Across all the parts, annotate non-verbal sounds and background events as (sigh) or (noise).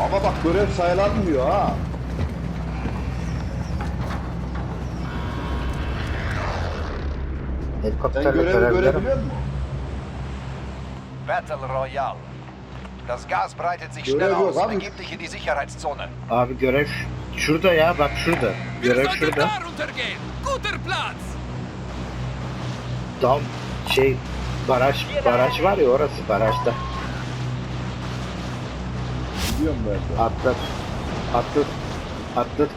Ama bak görev sayılanmıyor ha. Sen Helikopterle görevi görebiliyor musun? Battle Royale. Das Gas breitet sich schnell aus. abi. Begib dich in die Sicherheitszone. Abi görev ş- şurada ya bak şurada. Wir Görev sollten şurada. Guter Platz. Tam şey baraj baraj var ya orası barajda. Biliyorum ben de. Atlat. Atlat. Atlat.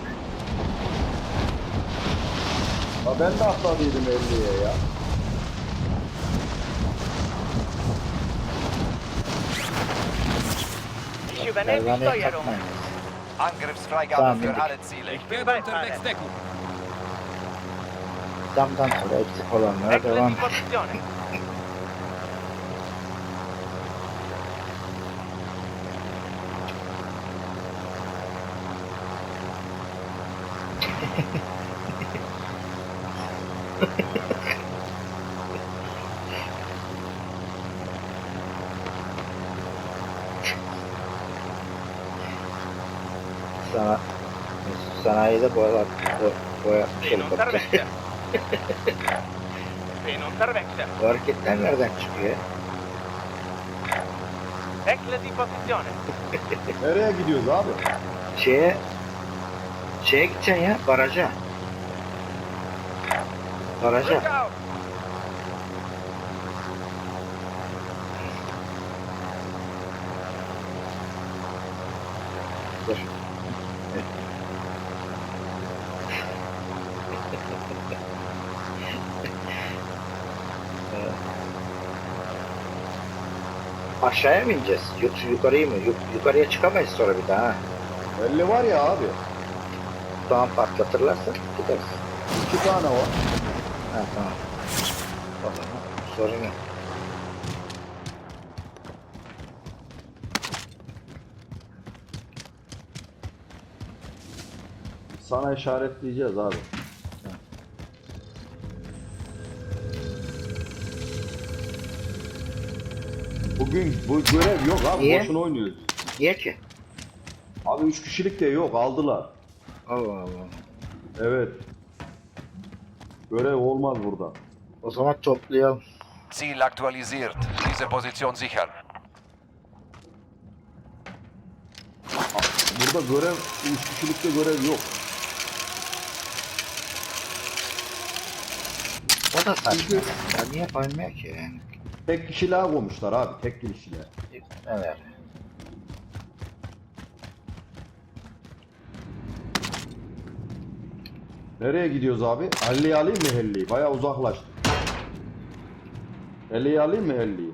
Ha ben de atladıydım 50'ye ya. Ich übernehme die Pervaneye Steuerung. takmayın. Angriffsfreigabe Tamam, für bin alle Ziele. Ich bin unterwegs Deckung. Damdan sonra eksik olanlara Wechseln devam. die Positionen. Sana boyatmış Bin helikopter. unterwegs. Bin unterwegs. Bu hareketler nereden çıkıyor? Die Positionen. Nereye gidiyoruz abi? Şeye şeye gideceksin ya baraja. Baraja. Dur. Aşağıya mı ineceğiz? Yoksa yukarıya mı? Yuk- yukarıya çıkamayız sonra bir daha. ha. 50 var ya abi. Tamam patlatırlarsa gideriz. İki tane var. Ha tamam. O zaman sorun yok. Sana işaretleyeceğiz abi. Bugün bu görev yok abi. Niye? Boşuna oynuyoruz. Niye ki? Abi 3 kişilik de yok aldılar. Allah Allah. Evet. Görev olmaz burada. O zaman toplayalım. Ziel aktualisiert. Diese Position sichern. Burada görev 3 kişilikte görev yok. O da saçma. Ya niye koymuyor ki yani? Tek kişiliğe koymuşlar abi. Tek kişiliğe. Evet. Nereye gidiyoruz abi? Helli'yi alayım mı Helli'yi? Baya uzaklaştık. Helli'yi alayım mı Helli'yi?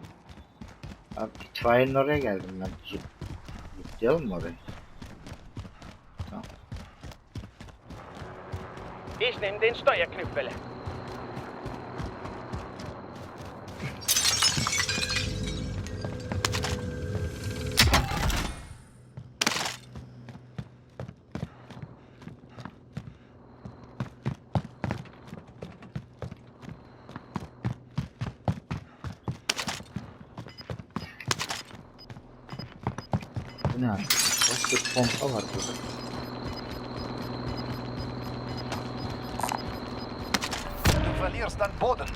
Abi itfaiyenin oraya geldim ben. Zıp. Zıplayalım mı oraya? Ich nehme den Steuerknüppel. Bu ne abi? Başka bir pompa var burada. Du verlierst an Boden.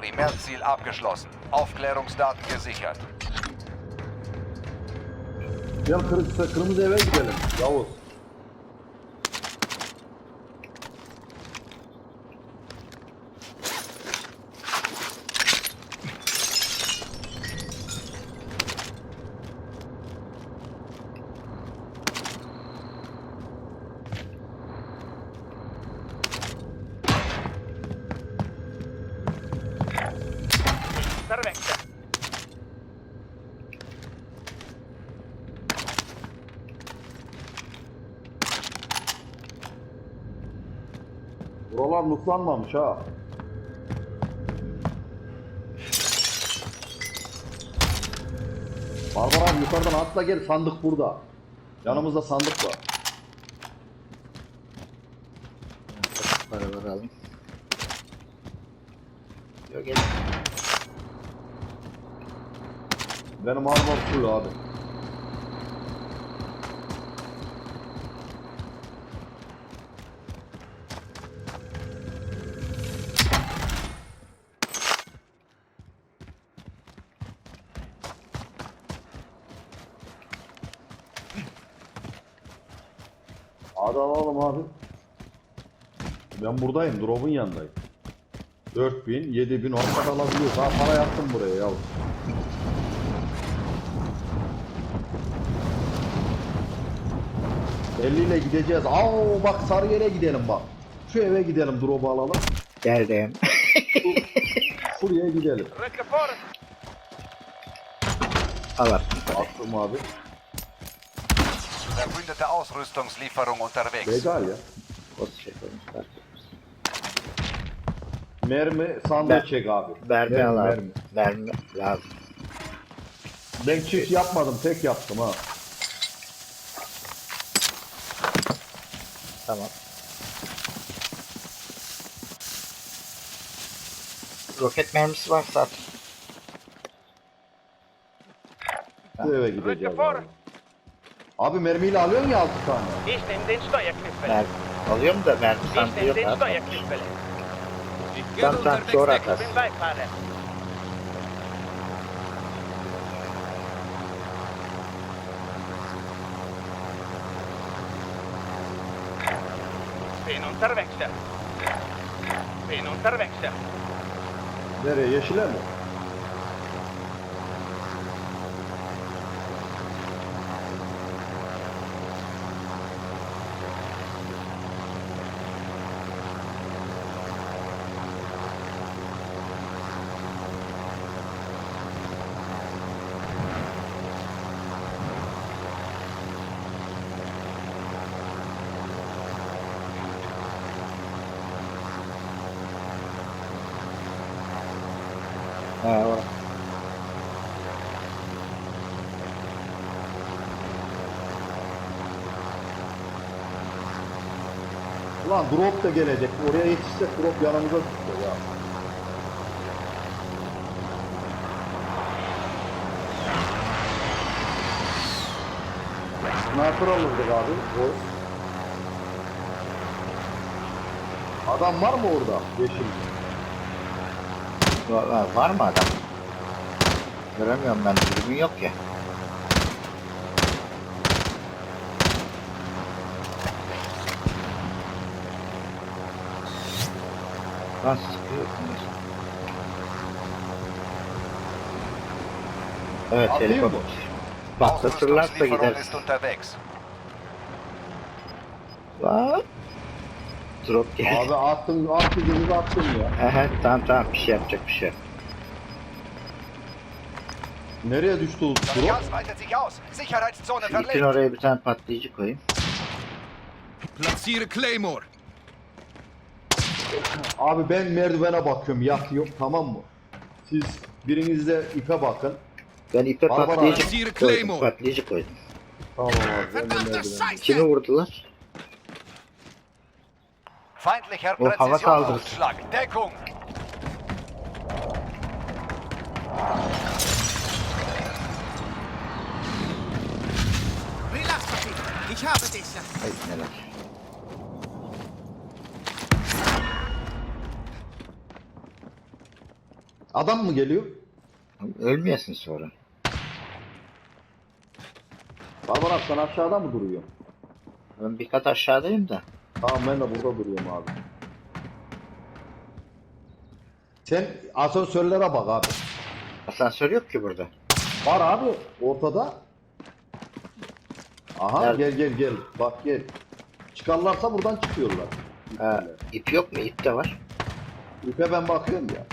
Primärziel abgeschlossen. Aufklärungsdaten gesichert. Gel kırmızı, kırmızı eve gidelim. Yavuz. Bunlar ha. Barbar abi yukarıdan atla gel sandık burada. Yanımızda sandık var. Paraları alayım. Yok gel. Benim armor full abi. Hadi alalım abi. Ben buradayım, drop'un yanındayım. 4000, 7000 ortak alabiliyoruz. Daha para yaptım buraya yavrum. ile gideceğiz. Aa bak Sarıyer'e gidelim bak. Şu eve gidelim drop'u alalım. Geldim. (laughs) Şuraya gidelim. Al at. Attım abi. Verbündete Ausrüstungslieferung unterwegs. Legal ya. O şey koymuşlar. Mermi sandığı Ben- çek abi. Mermi mermi. Mermi lazım. Ben çift yapmadım tek yaptım ha. Tamam. Roket mermisi varsa at. Bu eve gideceğiz abi. Abi mermiyle alıyorsun ya 6 tane. Ich nehme den Steuerknüppel. Mermi. Alıyorum da mermi Ich sandığı nehme yok den abi. Steuerknüppel. Ich Tamam tamam decken. atarsın. Bin Beifahrer. Bin unterwegs. Bin unterwegs. Nereye yeşile mi? Ulan drop da gelecek. Oraya yetişsek drop yanımıza düşüyor ya. Sniper alırdık abi. O. Adam var mı orada? Yeşil. Var, var mı adam? Göremiyorum ben. Dürbün yok ya. Lan sıkıyor. Evet Atayım helikopter. Patlatırlarsa Ausrüstungslieferung gider. ist unterwegs. Lan. Drop geldi. Abi attın, attın gibi attın ya. Aha, tamam tamam bir şey yapacak bir şey. Nereye düştü o Das drop? Gas weitet sich aus. Sicherheitszone Şu ipin verlegt. oraya bir tane patlayıcı koyayım. Platziere Claymore. Abi ben merdivene bakıyorum yatıyorum tamam mı? Siz biriniz de ipe bakın. Ben ipe patlayıcı koydum. Patlayıcı koydum. Tamam abi ben de merdivene. Kimi vurdular? Feindlicher Oh, Hava saldırısı. Präzisionsaufschlag. Deckung. Relax, Ich habe dich. Neler. Adam mı geliyor? Ölmeyesin sonra. Barbaras sen aşağıda mı duruyorsun? Ben bir kat aşağıdayım da. Tamam ben de burada duruyorum abi. Sen asansörlere bak abi. Asansör yok ki burada. Var abi ortada. Aha Nerede? gel gel gel. Bak gel. Çıkarlarsa buradan çıkıyorlar. Ha, ip yok mu? İp de var. İpe ben bakıyorum ya.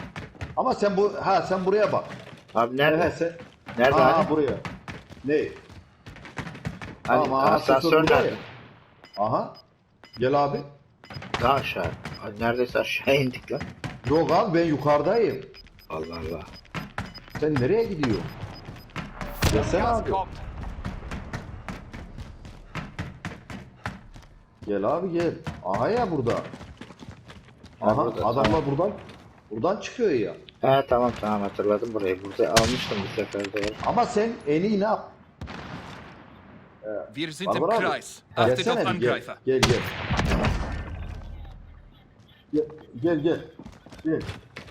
Ama sen bu ha sen buraya bak. Abi Nerede? nerede? sen. Nerede Aha, abi? buraya. Ne? Hani Tamam, aha, asansör nerede? ya. Aha. Gel abi. Daha aşağı. Neredeyse aşağı (laughs) indik lan. Yok abi ben yukarıdayım. Allah Allah. Sen nereye gidiyorsun? Gelsene Gas abi. Gel abi gel. Aha ya burada. Ha, Aha burada, adamlar tamam. buradan buradan çıkıyor ya. Ha tamam tamam hatırladım burayı. Burada almıştım bir seferde. Ama sen en iyi ne yap? Wir sind im abi, Kreis. Achtet Gelsene auf bir gel. Angreifer. Gel gel. Gel gel gel. Gel.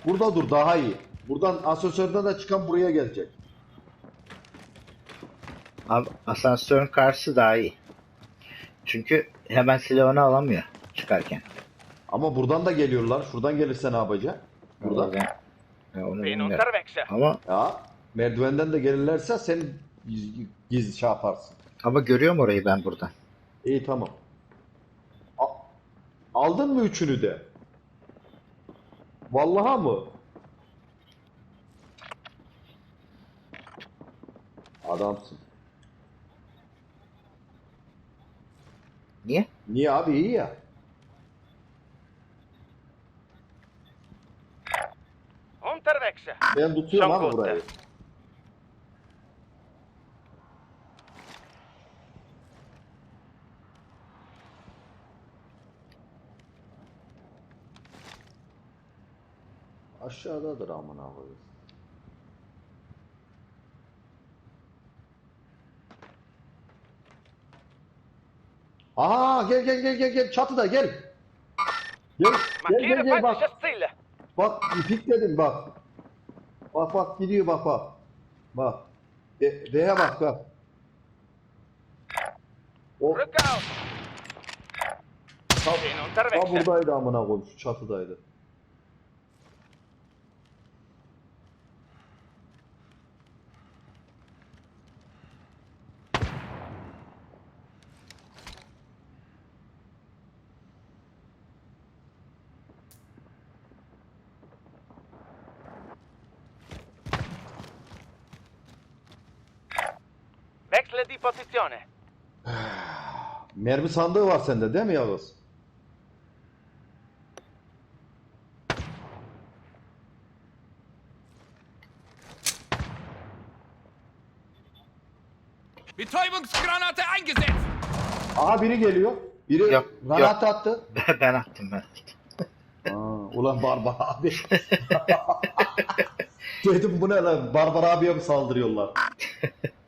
Burada dur daha iyi. Buradan asansörden de çıkan buraya gelecek. Abi asansörün karşısı daha iyi. Çünkü hemen silahını alamıyor çıkarken. Ama buradan da geliyorlar. Şuradan gelirse ne yapacak? Burada. Oradan- Ya onu bilmiyorum. unterwegs. Ama Ya merdivenden de gelirlerse sen giz, giz şey yaparsın. ama görüyorum orayı ben buradan. İyi tamam. A- aldın mı üçünü de? Vallaha mı? Adamsın. Niye? Niye abi iyi ya? Unterwegs. Ben tutuyorum Çok abi oldu. burayı. Aşağıdadır amına koyayım. Aa gel gel gel gel gel çatıda gel. Gel gel gel, bak. Bak ipik dedim bak. Bak bak gidiyor bak bak. Bak. De, D'ye bak bak. O Rück aus. ta, Bin ta unterwegs. buradaydı amına şu çatıdaydı. Wechsle die Position. Mermi sandığı var sende değil mi Yavuz? Betäubungsgranate eingesetzt. Aha biri geliyor. Biri Yok, granat attı. (laughs) ben attım ben. Aa, ulan Barbar abi. (laughs) Dedim bu ne lan? Barbar abiye mi saldırıyorlar? (laughs)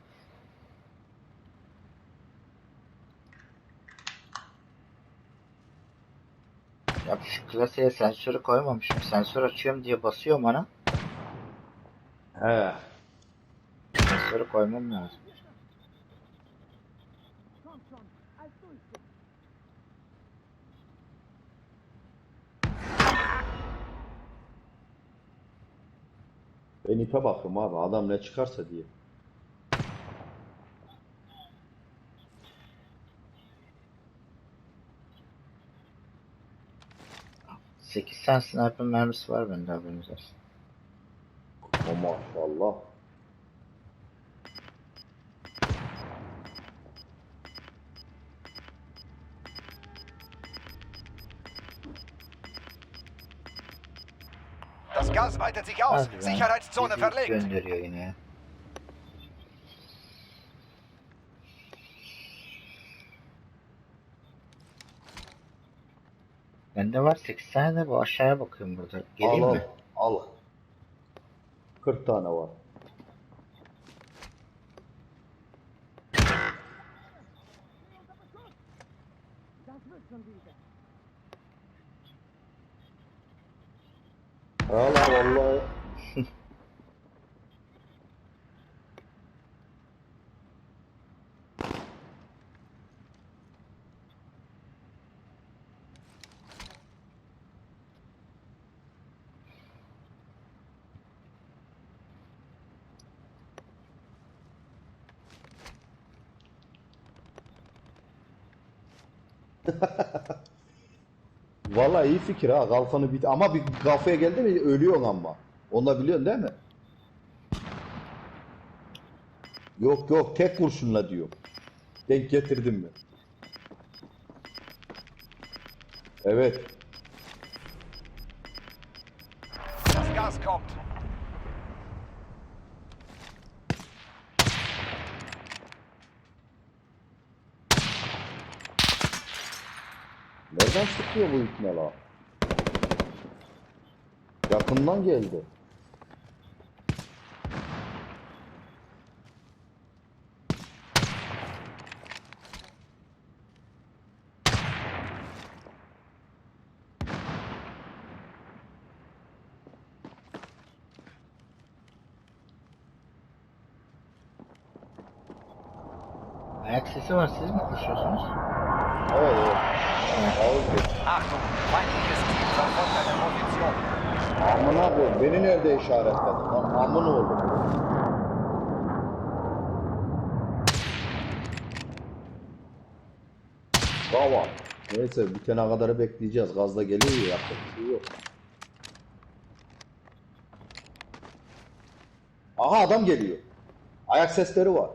Klasiğe sensörü koymamışım. Sensör açıyorum diye basıyorum ona. He. Sensörü koymam lazım. Ben ipe bakıyorum abi. Adam ne çıkarsa diye. Sekiz tane sniper mermisi var bende haberiniz olsun. O maşallah. Das Gas weitet sich aus. Sicherheitszone verlegt. Bende var 8 tane de bu aşağıya bakıyorum burada. Geleyim al, mi? Al. al. 40 tane var. Valla vallahi. (laughs) Vallahi iyi fikir ha. Kalkanı bit ama bir kafaya geldi mi ölüyorsun ama. Onu da biliyorsun değil mi? Yok yok tek kurşunla diyor. Denk getirdin mi? Evet. Das Gas. Nereden çıkıyor bu ipne la? Yakından geldi. Ayak sesi var. Siz mi koşuyorsunuz? Evet. Amına koy. Beni nerede işaretledin? Lan amın oğlum. Bravo. Neyse bitene kadar bekleyeceğiz. Gazda geliyor ya yapacak bir şey yok. Aha adam geliyor. Ayak sesleri var.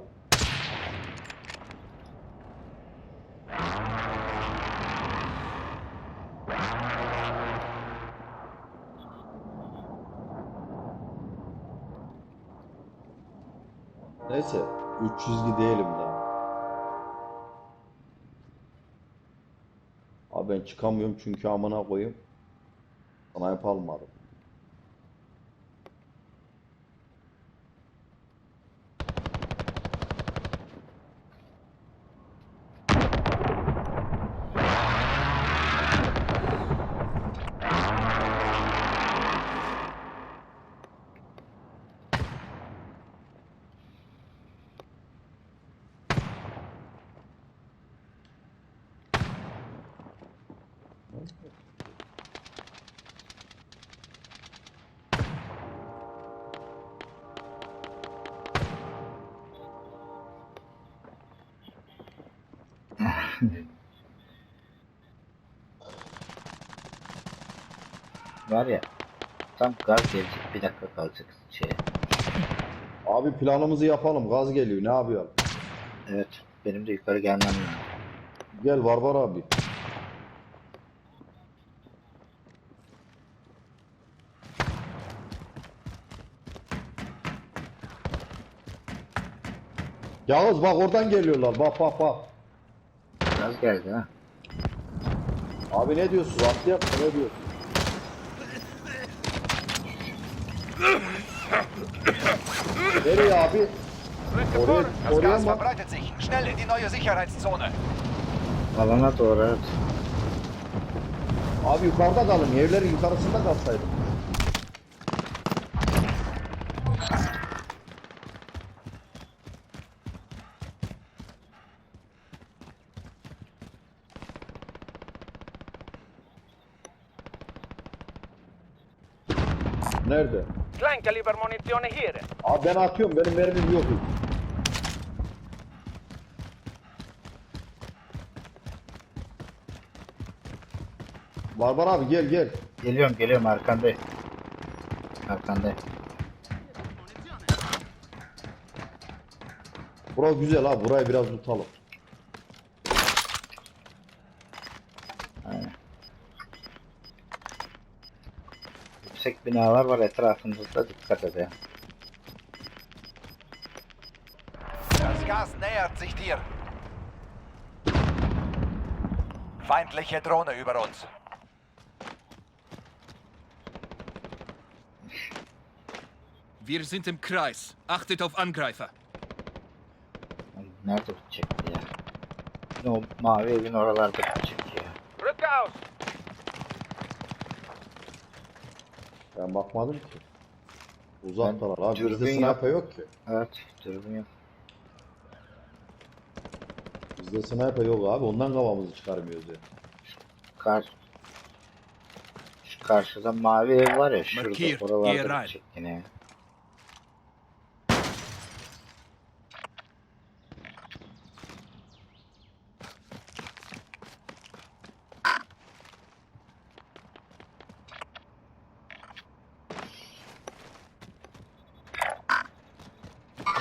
Neyse 3 çizgi değilim daha. Abi ben çıkamıyorum çünkü amına koyayım. Sana yapalım. (laughs) Var ya. Tam gaz gelecek bir dakika kalacak şey. Abi planımızı yapalım. Gaz geliyor. Ne yapıyorsun? Evet. Benim de yukarı gelmem lazım. Gel Barbar abi. Yağız bak oradan geliyorlar. Bak bak bak. Gaz geldi ha. Abi ne diyorsun? Atlayak mı? Ne diyorsun? Nereye abi? Oraya! Das oraya Gas mı? verbreitet sich. Schnell in die neue Sicherheitszone. Alana doğru evet. Abi yukarıda kalın. Evlerin yukarısında kalsaydın. Nerede? Kleinkaliber munizione here. Abi ben atıyorum. Benim mermim yok. Barbar abi gel gel. Geliyorum geliyorum arkandayım. Arkandayım. Bura güzel abi. Burayı biraz tutalım. Yüksek binalar var etrafımızda dikkat edin. Das Gas nähert sich dir. Feindliche Drohne über uns. Wir sind im Kreis. Achtet auf Angreifer. Nerede bitecekti ya? O mavi evin oralarda bitecek ya. Rücke aus. Ben bakmadım ki. Uzaktalar abi. dürbün Bizde yap- sniper yok ki. Evet dürbün yok. Bizde sniper yok abi. Ondan kafamızı çıkarmıyoruz ya. Kar... Şu karşıda mavi ev var ya şurada oralarda bitecek yine ya.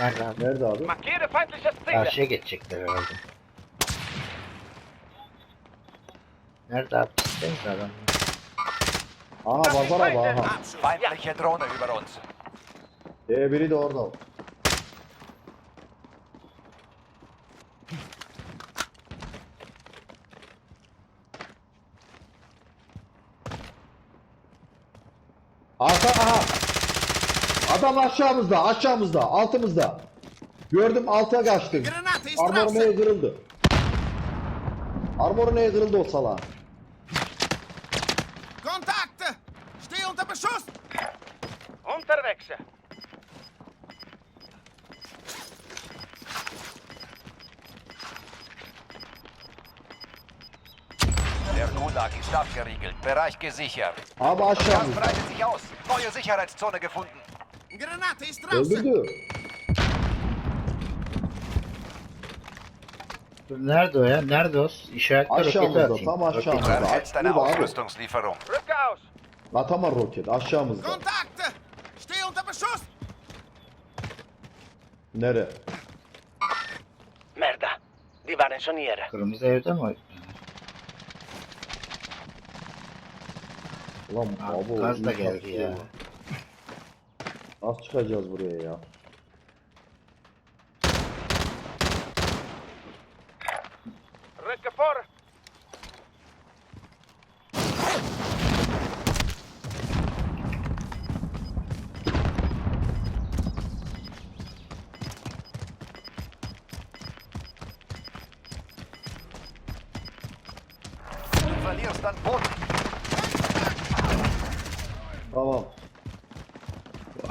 Nerede abi? Nerede abi? Markiere. Karşıya geçecekler herhalde. Nerede abi? Gitsenize adam. Aha Barbar abi aha. Feindliche Drohne über uns. Ee, biri de orada. Aşağımızda, aşağımızda, altımızda. Gördüm alta kaçtım. Armor neye kırıldı? Armor neye kırıldı o salağın? Kontakte! Steh unter Beschuss! Unterwegs! Der Kodak ist abgeriegelt. Bereich gesichert. Aber schon. Das breitet sich aus. Neue Sicherheitszone gefunden. Granate ist draußen! Öldürdü. Nerede o ya? Nerede o? İşaretle roketi Aşağımızda, atayım. tam aşağımızda. Erhältst eine Burada abi. Ausrüstungslieferung. Rücke aus! Atama roket aşağımızda. Kontakt! Stehe unter Beschuss! Nere? Merda! Die waren schon hier. Kırmızı evde mi? Ulan Abi, abi, gaz da geldi ya. Nasıl çıkacağız buraya ya?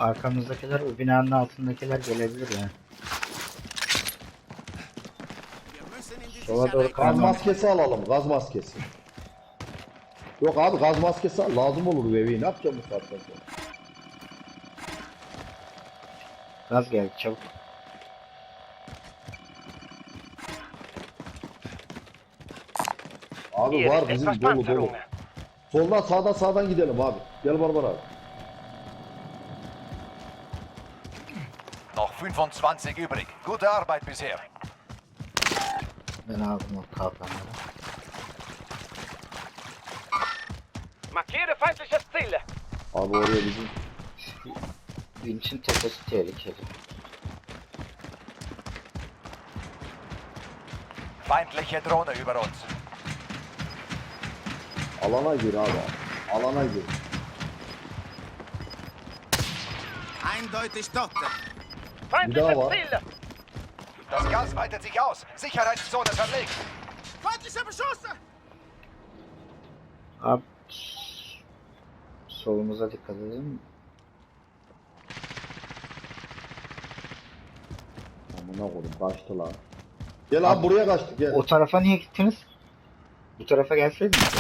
Arkamızdakiler, o binanın altındakiler gelebilir ya. Wir müssen in die Sola doğru Gaz maskesi alalım. Gaz maskesi. Yok abi gaz maskesi al. Lazım olur bu evi. Ne yapacağım bu saatten sonra? Gaz geldi çabuk. Abi var bizim dolu dolu. Soldan sağdan sağdan gidelim abi. Gel Barbar abi. Noch 25 übrig. Gute Arbeit bisher. Ben aldım o kalkanları. Markiere feindliches Ziel! Abi oraya bizim. Vinç'in tepesi tehlikeli. Feindliche Drohne über uns. Alana gir abi. Alana gir. Eindeutig tot. Feindliches. Ziel! Das Gas weitet sich aus. Sicherheitszone verlegt. Feindlicher Beschuss! Abi solumuza dikkat edelim. Amına koydum kaçtılar. Gel abi buraya kaçtık gel. O tarafa niye gittiniz? Bu tarafa gelseydiniz.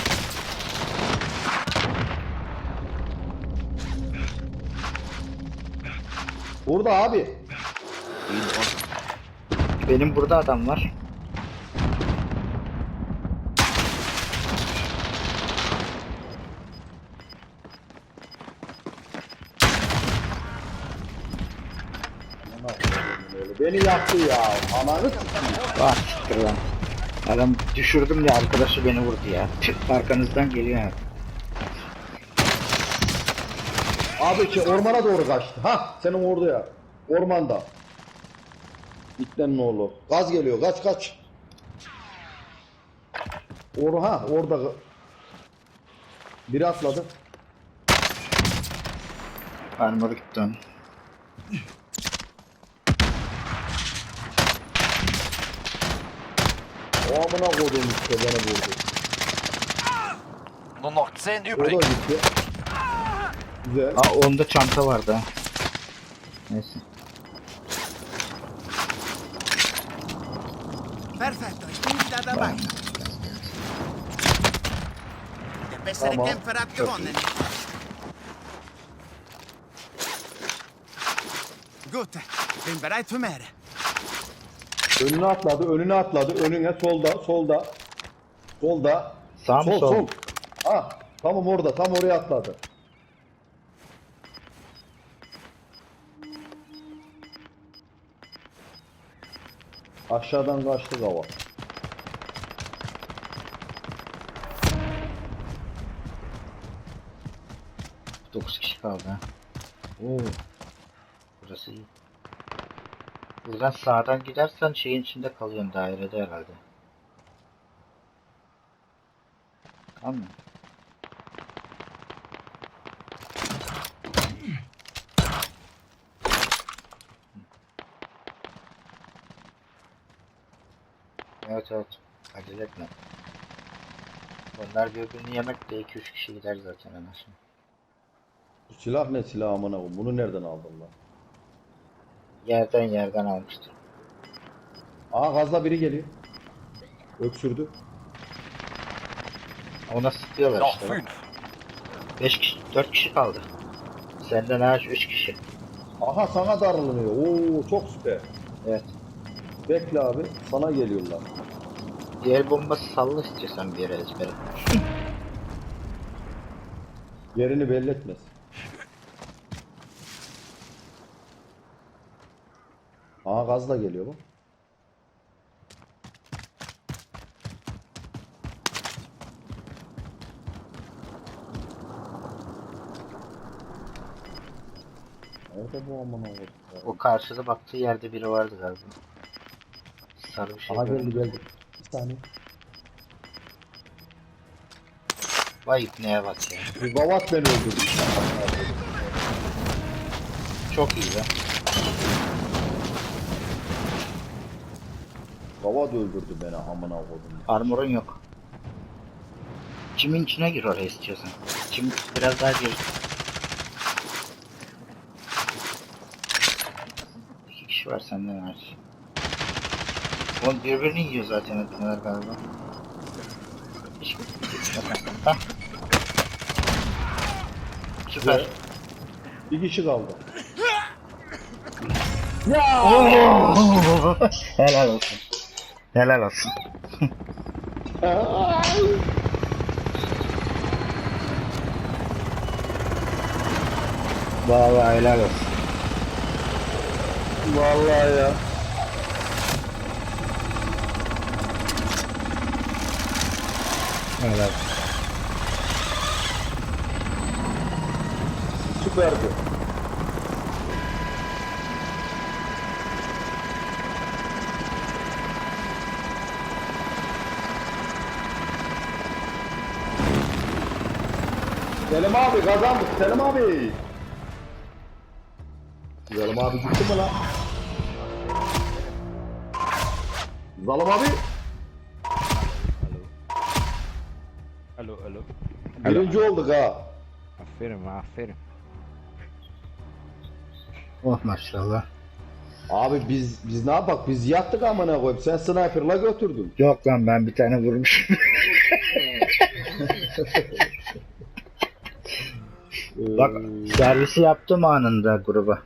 Burada abi. Benim burada adam var. Beni yaktı ya. Ananı sikeyim. Ah siktir lan. Adam düşürdüm ya arkadaşı beni vurdu ya. Tüh arkanızdan geliyor. Abi ki ormana doğru kaçtı. Ha senin orada ya. Ormanda. İtlenin oğlu. Gaz geliyor. Kaç kaç. Or ha orada. Biri atladı. Armor gitti. O amına koyduğum işte beni vurdu. Nur noch 10 O da übrig. gitti. Güzel. Aa onda çanta vardı ha. Neyse. Bana bak. Keserken Ferhat Gövonen. Gut, bin bereit für mehr. Önüne atladı, önüne atladı, önüne solda, solda, solda. Sağ mı sol? sol. sol. Ha, tamam orada, tam oraya atladı. Aşağıdan kaçtı kava. 9 kişi kaldı ha. Oo. Burası iyi. Buradan sağdan gidersen şeyin içinde kalıyorsun dairede herhalde. Tamam mı? Evet evet. Acele etme. Onlar birbirini yemek de 2-3 kişi gider zaten anasını. Bu silah ne silah amına koyayım? Bunu nereden aldın lan? Yerden yerden almıştır. Aa gazla biri geliyor. Öksürdü. Ona sıkıyorlar Noch işte. bak. fünf. 5 kişi, 4 kişi kaldı. Senden hariç 3 kişi. Aha sana darılıyor. Oo çok süper. Evet. Bekle abi. Sana geliyorlar. Diğer bombası salla istiyorsan bir yere ezbere. Yerini belli etmez. Aha gaz da geliyor bu. Nerede bu amına koyayım ya? O karşıda baktığı yerde biri vardı galiba. Sarı bir şey. Aha geldi geldi. Bir saniye. Vay ipneye bak ya. Bir babat beni öldürdü. Çok iyi Babat öldürdü beni amına koydum. Armorun yok. Çimin içine gir oraya istiyorsan. Çim biraz daha gir. İki kişi var senden hariç. Oğlum birbirini yiyor zaten ipneler galiba. Hah. Süper. Bir kişi kaldı. Oo! (laughs) Helal olsun. Helal olsun. Vallahi helal olsun. Vallahi ya. Helal. Süperdi. Selim abi kazandık Selim abi. Selim abi gitti mi lan? Zalim abi Alo alo. birinci olduk ha. Aferin aferin. Oh maşallah. Abi biz biz ne yapak biz yattık amına koyup sen sniper'la götürdün. Yok lan ben bir tane vurmuşum. (laughs) Bak servisi yaptım anında gruba.